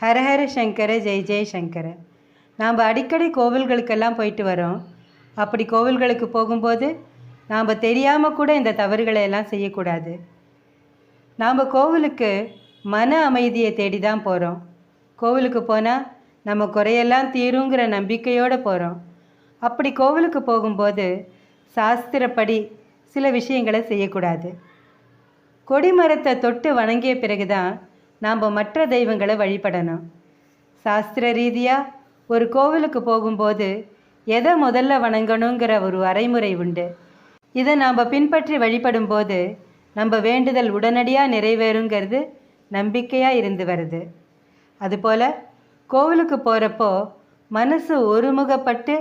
ஹரஹர சங்கர ஜெய் ஜெய் சங்கர. நாம் அடிக்கடி கோவில்களுக்கெல்லாம் போயிட்டு வரோம். அப்படி கோவில்களுக்கு போகும்போது நாம் தெரியாமல் கூட இந்த தவறுகளை எல்லாம் செய்யக்கூடாது. நாம் கோவிலுக்கு மன அமைதியை தேடி தான் போகிறோம் கோவிலுக்கு போனால் நம்ம குறையெல்லாம் தீருங்கிற நம்பிக்கையோடு போகிறோம் அப்படி கோவிலுக்கு போகும்போது சாஸ்திரப்படி சில விஷயங்களை செய்யக்கூடாது. கொடிமரத்தை தொட்டு வணங்கிய பிறகுதான் நாம் மற்ற தெய்வங்களை வழிபடணும். சாஸ்திர ரீதியாக ஒரு கோவிலுக்கு போகும்போது எதை முதல்ல வணங்கணுங்கிற ஒரு அறைமுறை உண்டு. இதை நாம் பின்பற்றி வழிபடும்போது நம்ம வேண்டுதல் உடனடியாக நிறைவேறுங்கிறது நம்பிக்கையாக இருந்து வருது. அதுபோல் கோவிலுக்கு போகிறப்போ மனசு ஒருமுகப்பட்டு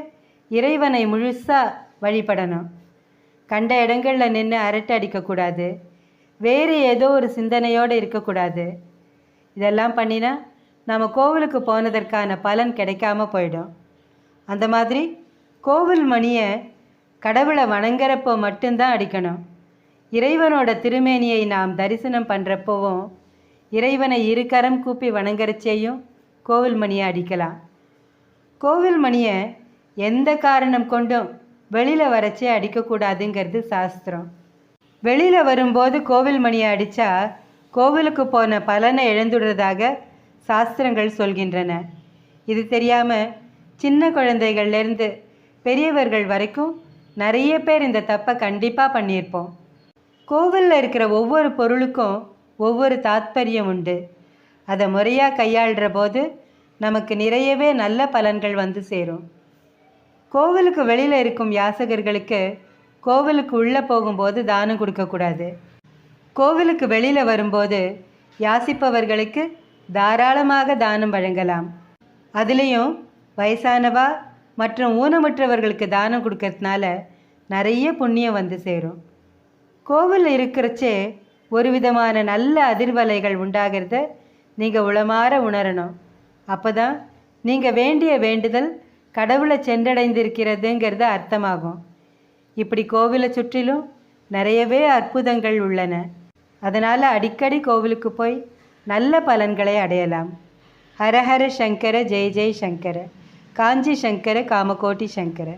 இறைவனை முழுசாக வழிபடணும். கண்ட இடங்களில் நின்று அரட்டை அடிக்கக்கூடாது. வேறு ஏதோ ஒரு சிந்தனையோடு இருக்கக்கூடாது. இதெல்லாம் பண்ணினா நாம் கோவிலுக்கு போனதற்கான பலன் கிடைக்காம போயிடும். அந்த மாதிரி கோவில் மணியை கடவுளை வணங்குறப்போ மட்டும்தான் அடிக்கணும். இறைவனோட திருமேனியை நாம் தரிசனம் பண்ணுறப்போவும் இறைவனை இருக்கரம் கூப்பி வணங்குறச்சேயும் கோவில் மணியை அடிக்கலாம். கோவில் மணியை எந்த காரணம் கொண்டும் வெளியில் வரச்சே அடிக்கக்கூடாதுங்கிறது சாஸ்திரம். வெளியில் வரும்போது கோவில் மணியை அடித்தா கோவிலுக்கு போன பலனை இழந்துடுறதாக சாஸ்திரங்கள் சொல்கின்றன. இது தெரியாமல் சின்ன குழந்தைகள்லேருந்து பெரியவர்கள் வரைக்கும் நிறைய பேர் இந்த தப்பை கண்டிப்பாக பண்ணியிருப்போம். கோவிலில் இருக்கிற ஒவ்வொரு பொருளுக்கும் ஒவ்வொரு தாத்பரியம் உண்டு. அதை முறையாக கையாளுற போது நமக்கு நிறையவே நல்ல பலன்கள் வந்து சேரும். கோவிலுக்கு வெளியில் இருக்கும் யாசகர்களுக்கு கோவிலுக்கு உள்ளே போகும்போது தானம் கொடுக்கக்கூடாது. கோவிலுக்கு வெளியில் வரும்போது யாசிப்பவர்களுக்கு தாராளமாக தானம் வழங்கலாம். அதுலேயும் வயசானவா மற்றும் ஊனமுற்றவர்களுக்கு தானம் கொடுக்கறதுனால நிறைய புண்ணியம் வந்து சேரும். கோவில் இருக்கிறச்சே ஒரு விதமான நல்ல அதிர்வலைகள் உண்டாகிறத நீங்கள் உளமாற உணரணும். அப்போ தான் நீங்கள் வேண்டிய வேண்டுதல் கடவுளை சென்றடைந்திருக்கிறதுங்கிறது அர்த்தமாகும். இப்படி கோவிலை சுற்றிலும் நிறையவே அற்புதங்கள் உள்ளன. அதனால் அடிக்கடி கோவிலுக்கு போய் நல்ல பலன்களை அடையலாம். ஹரஹர சங்கர ஜெய் ஜெய் சங்கர. காஞ்சி சங்கர காமகோட்டி சங்கர.